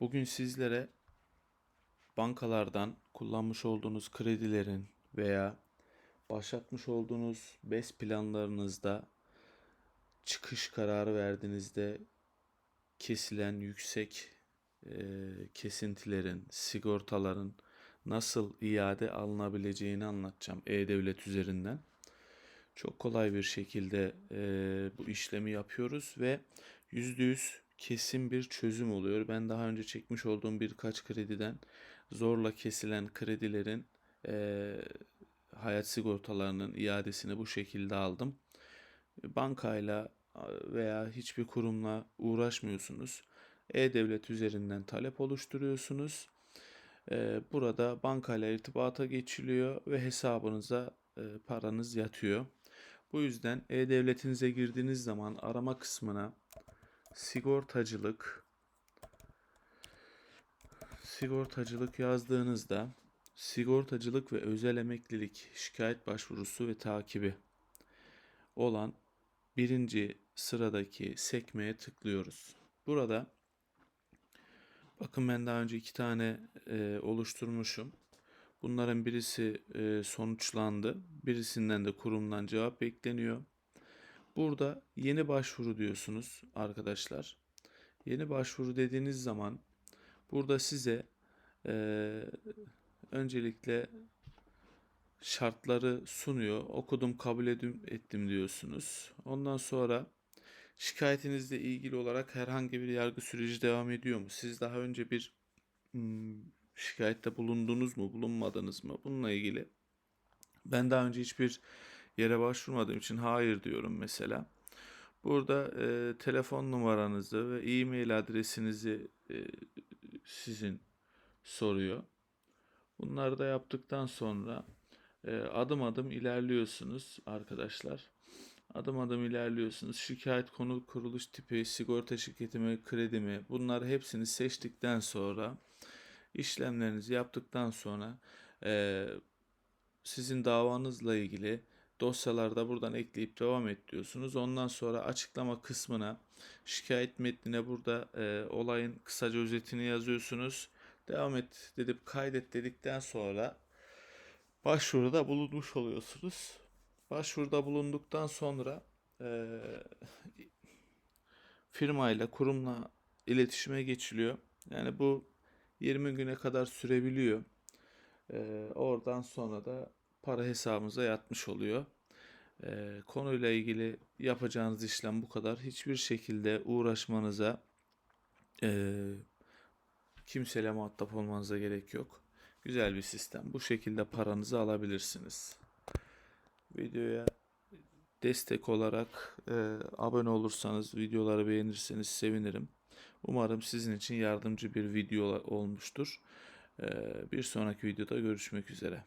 Bugün sizlere bankalardan kullanmış olduğunuz kredilerin veya başlatmış olduğunuz BES planlarınızda çıkış kararı verdiğinizde kesilen yüksek e, kesintilerin, sigortaların nasıl iade alınabileceğini anlatacağım E-Devlet üzerinden. Çok kolay bir şekilde e, bu işlemi yapıyoruz ve %100 kesin bir çözüm oluyor. Ben daha önce çekmiş olduğum birkaç krediden zorla kesilen kredilerin e, hayat sigortalarının iadesini bu şekilde aldım. Bankayla veya hiçbir kurumla uğraşmıyorsunuz. E-Devlet üzerinden talep oluşturuyorsunuz. E, burada bankayla irtibata geçiliyor ve hesabınıza e, paranız yatıyor. Bu yüzden E-Devletinize girdiğiniz zaman arama kısmına sigortacılık sigortacılık yazdığınızda sigortacılık ve özel emeklilik şikayet başvurusu ve takibi olan birinci sıradaki sekmeye tıklıyoruz. Burada bakın ben daha önce iki tane e, oluşturmuşum. Bunların birisi e, sonuçlandı. Birisinden de kurumdan cevap bekleniyor. Burada yeni başvuru diyorsunuz arkadaşlar. Yeni başvuru dediğiniz zaman burada size e, öncelikle şartları sunuyor. Okudum, kabul edim, ettim diyorsunuz. Ondan sonra şikayetinizle ilgili olarak herhangi bir yargı süreci devam ediyor mu? Siz daha önce bir hmm, şikayette bulundunuz mu, bulunmadınız mı? Bununla ilgili ben daha önce hiçbir yere başvurmadığım için hayır diyorum mesela. Burada e, telefon numaranızı ve e-mail adresinizi e, sizin soruyor. Bunları da yaptıktan sonra e, adım adım ilerliyorsunuz arkadaşlar. Adım adım ilerliyorsunuz. Şikayet konu kuruluş tipi, sigorta şirketi mi, kredi mi bunları hepsini seçtikten sonra işlemlerinizi yaptıktan sonra e, sizin davanızla ilgili dosyalarda buradan ekleyip devam et diyorsunuz. Ondan sonra açıklama kısmına şikayet metnine burada e, olayın kısaca özetini yazıyorsunuz. Devam et dedip kaydet dedikten sonra başvuruda bulunmuş oluyorsunuz. Başvuruda bulunduktan sonra e, firmayla kurumla iletişime geçiliyor. Yani bu 20 güne kadar sürebiliyor. E, oradan sonra da para hesabımıza yatmış oluyor. E, konuyla ilgili yapacağınız işlem bu kadar. Hiçbir şekilde uğraşmanıza e, kimseyle muhatap olmanıza gerek yok. Güzel bir sistem. Bu şekilde paranızı alabilirsiniz. Videoya destek olarak e, abone olursanız, videoları beğenirseniz sevinirim. Umarım sizin için yardımcı bir video olmuştur. E, bir sonraki videoda görüşmek üzere.